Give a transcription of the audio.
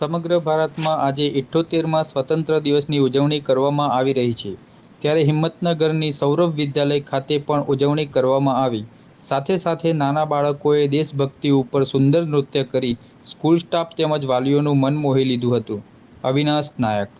સમગ્ર ભારતમાં આજે ઇઠ્ઠોતેરમાં સ્વતંત્ર દિવસની ઉજવણી કરવામાં આવી રહી છે. ત્યારે હિંમતનગરની સૌરભ વિદ્યાલય ખાતે પણ ઉજવણી કરવામાં આવી. સાથે સાથે નાના બાળકોએ દેશભક્તિ ઉપર સુંદર નૃત્ય કરી સ્કૂલ સ્ટાફ તેમજ વાલીઓનું મન મોહી લીધું હતું. અવિનાશ નાયક